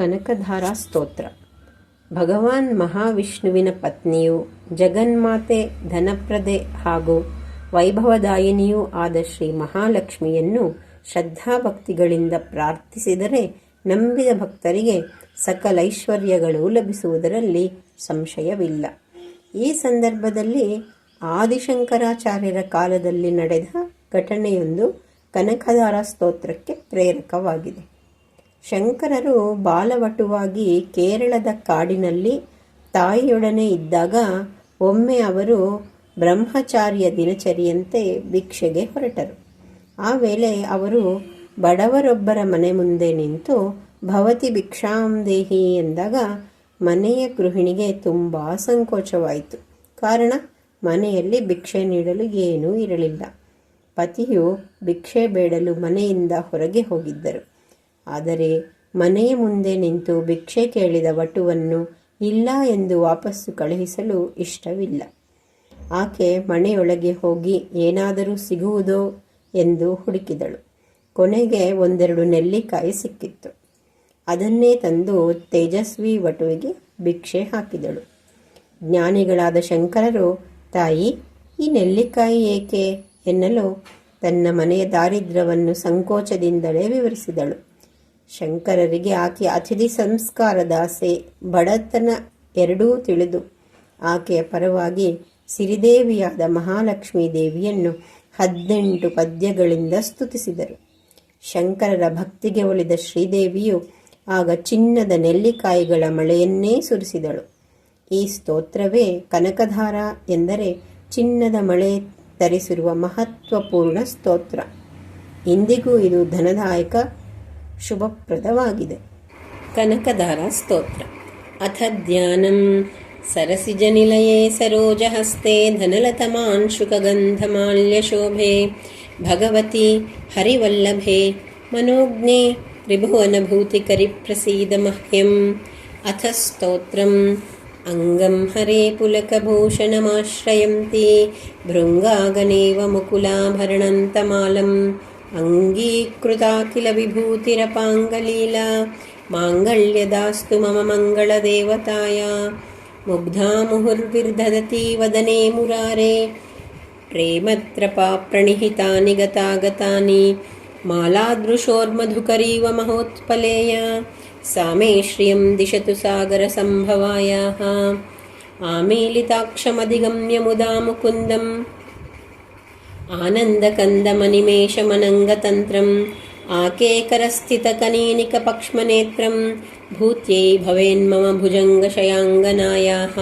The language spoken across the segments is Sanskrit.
ಕನಕಧಾರ ಸ್ತೋತ್ರ. ಭಗವಾನ್ ಮಹಾವಿಷ್ಣುವಿನ ಪತ್ನಿಯು ಜಗನ್ಮಾತೆ ಧನಪ್ರದೆ ಹಾಗೂ ವೈಭವದಾಯಿನಿಯೂ ಆದ ಶ್ರೀ ಮಹಾಲಕ್ಷ್ಮಿಯನ್ನು ಶ್ರದ್ಧಾಭಕ್ತಿಗಳಿಂದ ಪ್ರಾರ್ಥಿಸಿದರೆ ನಂಬಿದ ಭಕ್ತರಿಗೆ ಸಕಲೈಶ್ವರ್ಯಗಳು ಲಭಿಸುವುದರಲ್ಲಿ ಸಂಶಯವಿಲ್ಲ. ಈ ಸಂದರ್ಭದಲ್ಲಿ ಆದಿಶಂಕರಾಚಾರ್ಯರ ಕಾಲದಲ್ಲಿ ನಡೆದ ಘಟನೆಯೊಂದು ಕನಕಧಾರ ಸ್ತೋತ್ರಕ್ಕೆ ಪ್ರೇರಕವಾಗಿದೆ. ಶಂಕರರು ಬಾಲವಟುವಾಗಿ ಕೇರಳದ ಕಾಡಿನಲ್ಲಿ ತಾಯಿಯೊಡನೆ ಇದ್ದಾಗ ಒಮ್ಮೆ ಅವರು ಬ್ರಹ್ಮಚಾರ್ಯ ದಿನಚರಿಯಂತೆ ಭಿಕ್ಷೆಗೆ ಹೊರಟರು. ಆ ವೇಳೆ ಅವರು ಬಡವರೊಬ್ಬರ ಮನೆ ಮುಂದೆ ನಿಂತು, ಭವತಿ ಭಿಕ್ಷಾಂ ದೇಹಿ ಎಂದಾಗ ಮನೆಯ ಗೃಹಿಣಿಗೆ ತುಂಬ ಸಂಕೋಚವಾಯಿತು. ಕಾರಣ, ಮನೆಯಲ್ಲಿ ಭಿಕ್ಷೆ ನೀಡಲು ಏನೂ ಇರಲಿಲ್ಲ. ಪತಿಯು ಭಿಕ್ಷೆ ಬೇಡಲು ಮನೆಯಿಂದ ಹೊರಗೆ ಹೋಗಿದ್ದರು. ಆದರೆ ಮನೆಯ ಮುಂದೆ ನಿಂತು ಭಿಕ್ಷೆ ಕೇಳಿದ ವಟುವನ್ನು ಇಲ್ಲ ಎಂದು ವಾಪಸ್ಸು ಕಳುಹಿಸಲು ಇಷ್ಟವಿಲ್ಲ. ಆಕೆ ಮನೆಯೊಳಗೆ ಹೋಗಿ ಏನಾದರೂ ಸಿಗುವುದೋ ಎಂದು ಹುಡುಕಿದಳು. ಕೊನೆಗೆ ಒಂದೆರಡು ನೆಲ್ಲಿಕಾಯಿ ಸಿಕ್ಕಿತ್ತು. ಅದನ್ನೇ ತಂದು ತೇಜಸ್ವಿ ವಟುವಿಗೆ ಭಿಕ್ಷೆ ಹಾಕಿದಳು. ಜ್ಞಾನಿಗಳಾದ ಶಂಕರರು, ತಾಯಿ, ಈ ನೆಲ್ಲಿಕಾಯಿ ಏಕೆ? ಎನ್ನಲು ತನ್ನ ಮನೆಯ ದಾರಿದ್ರ್ಯವನ್ನು ಸಂಕೋಚದಿಂದಲೇ ವಿವರಿಸಿದಳು. ಶಂಕರರಿಗೆ ಆಕೆಯ ಅತಿಥಿ ಸಂಸ್ಕಾರದ ಆಸೆ ಬಡತನ ಎರಡೂ ತಿಳಿದು, ಆಕೆಯ ಪರವಾಗಿ ಸಿರಿದೇವಿಯಾದ ಮಹಾಲಕ್ಷ್ಮೀ ದೇವಿಯನ್ನು ಹದಿನೆಂಟು ಪದ್ಯಗಳಿಂದ ಸ್ತುತಿಸಿದರು. ಶಂಕರರ ಭಕ್ತಿಗೆ ಒಲಿದ ಶ್ರೀದೇವಿಯು ಆಗ ಚಿನ್ನದ ನೆಲ್ಲಿಕಾಯಿಗಳ ಮಳೆಯನ್ನೇ ಸುರಿಸಿದಳು. ಈ ಸ್ತೋತ್ರವೇ ಕನಕಧಾರ ಎಂದರೆ ಚಿನ್ನದ ಮಳೆ ತರಿಸಿರುವ ಮಹತ್ವಪೂರ್ಣ ಸ್ತೋತ್ರ. ಇಂದಿಗೂ ಇದು ಧನದಾಯಕ ಶುಭಪ್ರದವಾಗಿದೆ ಕನಕಧಾರ ಸ್ತೋತ್ರ ಅಥ ಧ್ಯಾನಂ ಸರಸಿಜನಿಲಯೇ ಸರೋಜಹಸ್ತೆ ಧನಲತಮಾಂಶುಕಗಂಧಮಾಲ್ಯಶೋಭೆ ಭಗವತಿ ಹರಿವಲ್ಲಭೆ ಮನೋಜ್ಞೆ त्रिभुवनभूतिकरिप्रसीद मह्यम् अथ स्तोत्रम् अङ्गं हरे पुलकभूषणमाश्रयन्ति भृङ्गागनेव मुकुलाभरणन्तमालम् अङ्गीकृता किल विभूतिरपाङ्गलीला माङ्गल्यदास्तु मम मङ्गलदेवताया। मुग्धा मुहुर्विर्दधति वदने मुरारे प्रेमत्रपा प्रणिहितानि गतागतानि मालादृशोर्मधुकरीव महोत्पलेय सा मे श्रियं दिशतु सागरसम्भवायाः। आमीलिताक्षमधिगम्य मुदा मुकुन्दम् आनन्दकन्दमनिमेषमनङ्गतन्त्रम् आकेकरस्थितकनीनिकपक्ष्मनेत्रं भूत्यै भवेन्मम भुजङ्गशयाङ्गनायाः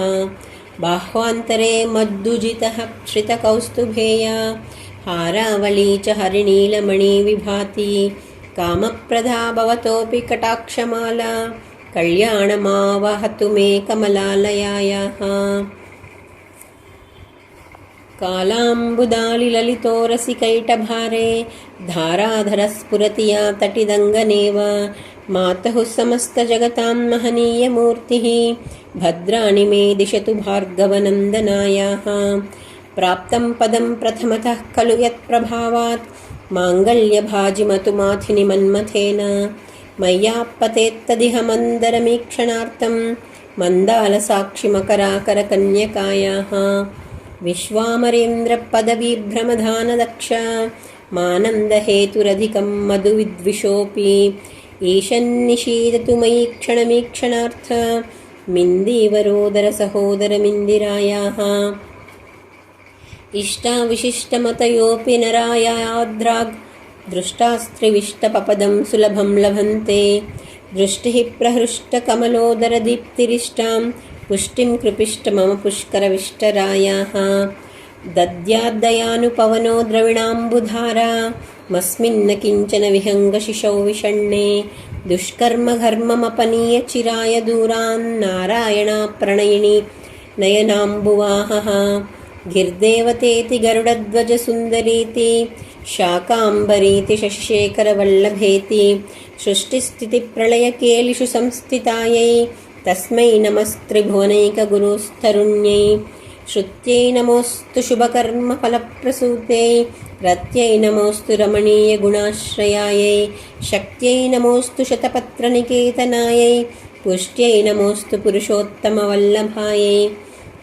बाह्वान्तरे मद्दुजितः क्षितकौस्तुभेया हारावली च हरिणीलमणि विभाति कामप्रदा भवतोऽपि कटाक्षमाला कल्याणमावहतु मे कमलालयायाः कालाम्बुदालिललितोरसिकैटभारे धाराधरस्फुरति या तटिदङ्गनेव मातुः समस्तजगतां महनीयमूर्तिः भद्राणि मे दिशतु भार्गवनन्दनायाः प्राप्तं पदं प्रथमतः खलु यत्प्रभावात् माङ्गल्यभाजिमतु माथिनि मन्मथेन मय्यापतेत्तदिह मन्दरमीक्षणार्थं मन्दालसाक्षिमकराकरकन्यकायाः विश्वामरेन्द्रपदवीभ्रमधानदक्ष मानन्दहेतुरधिकं मधुविद्विषोऽपि ईशन्निषीदतु मयि क्षणमीक्षणार्थ मिन्दीवरोदरसहोदरमिन्दिरायाः। इष्टाविशिष्टमतयोऽपि नरायाद्राग् दृष्टास्त्रिविष्टपपदं सुलभं लभन्ते। दृष्टिः प्रहृष्टकमलोदरदीप्तिरिष्टां पुष्टिं कृपिष्ट मम पुष्करविष्टरायाः दद्याद्दयानुपवनो द्रविणाम्बुधारा मस्मिन्न किञ्चन विहङ्गशिशौ विषण्णे दुष्कर्मघर्ममपनीय चिराय दूरान्नारायणा प्रणयिनी नयनाम्बुवाहः गिर्देवतेति गरुडध्वजसुन्दरीति शाकाम्बरीति शशिशेखरवल्लभेति सृष्टिस्थितिप्रलयकेलिषु संस्थितायै तस्मै नमस्त्रिभुवनैकगुरुस्तरुण्यै श्रुत्यै नमोऽस्तु शुभकर्मफलप्रसूत्यै रत्यै नमोऽस्तु रमणीयगुणाश्रयायै शक्त्यै नमोऽस्तु शतपत्रनिकेतनायै पुष्ट्यै नमोऽस्तु पुरुषोत्तमवल्लभायै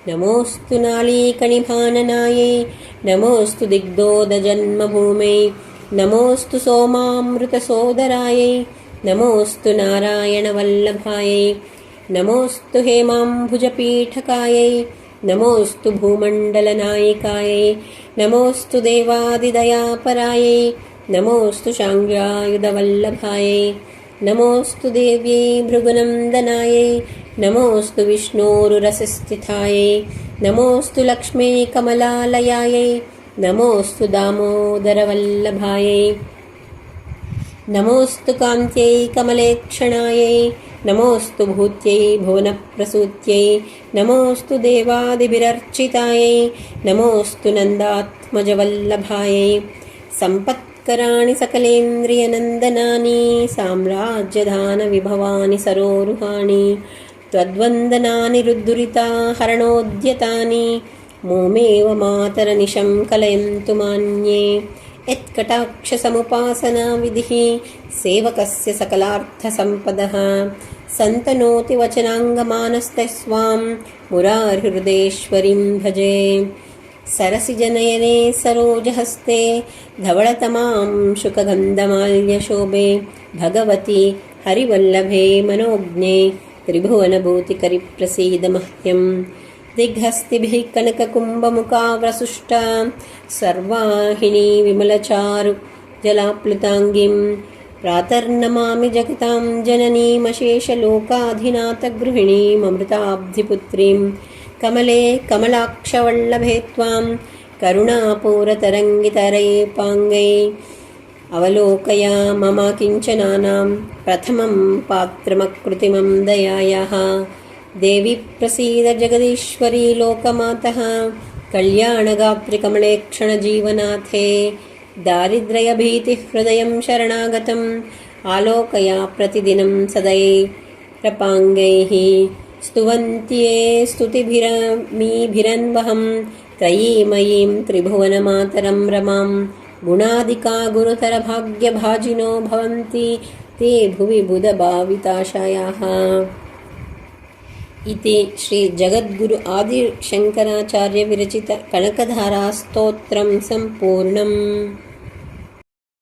नमोऽस्तु नालीकणिभाननायै नमोऽस्तु दिग्धोदजन्मभूमै नमोऽस्तु सोमामृतसोदरायै नमोऽस्तु नारायणवल्लभायै नमोऽस्तु हेमाम्भुजपीठकायै नमोऽस्तु भूमण्डलनायिकायै नमोऽस्तु देवादिदयापरायै नमोऽस्तु शाङ्ग्यायुधवल्लभायै नमोऽस्तु देव्यै भृगुनन्दनायै नमोऽस्तु विष्णोरुरसस्थितायै नमोऽस्तु लक्ष्मी कमलालयायै नमोऽस्तु दामोदरवल्लभायै नमोऽस्तु कान्त्यै कमलेक्षणायै नमोऽस्तु भूत्यै भुवनप्रसूत्यै नमोऽस्तु देवादिभिरर्चितायै नमोऽस्तु नन्दात्मजवल्लभायै। सम्पत्कराणि सकलेन्द्रियनन्दनानि साम्राज्यधानविभवानि सरोरुहाणि त्वद्वन्दनानि रुद्दुरिता हरणोद्यतानि मोमेव मातरनिशं कलयन्तु मान्ये यत्कटाक्षसमुपासनाविधिः सेवकस्य सकलार्थसम्पदः। सन्तनोति वचनाङ्गमानस्तस्वां मुरारिहृदेश्वरीं भजे। सरसिजनयने सरोजहस्ते धवळतमां शुकगन्धमाल्यशोभे। भगवति हरिवल्लभे मनोज्ञे त्रिभुवनभूतिकरिप्रसीद मह्यम् दिग्हस्तिभिः कनककुम्भमुखाव्रसुष्टा सर्वाहिनी विमलचारु जलाप्लुताङ्गीं प्रातर्नमामि जगतां जननीमशेषलोकाधिनाथगृहिणीममृताब्धिपुत्रीं कमले कमलाक्षवल्लभे त्वां करुणापूरतरङ्गितरैपाङ्गै अवलोकया मम किञ्चनानां प्रथमं पात्रमकृतिमं दयायाः देवि प्रसीद जगदीश्वरी लोकमातः कल्याणगात्रिकमलेक्षणजीवनाथे दारिद्र्यभीतिहृदयं शरणागतम् आलोकया प्रतिदिनं सदै प्रपाङ्गैः स्तुवन्त्ये स्तुतिभिरमीभिरन्वहं त्रयीमयीं त्रिभुवनमातरं रमां गुणादिका गुरुतरभाग्यभाजिनो भवन्ति ते भुवि बुधभाविताशयाः इति श्रीजगद्गुरु आदिशङ्कराचार्यविरचित कनकधारास्तोत्रं सम्पूर्णम्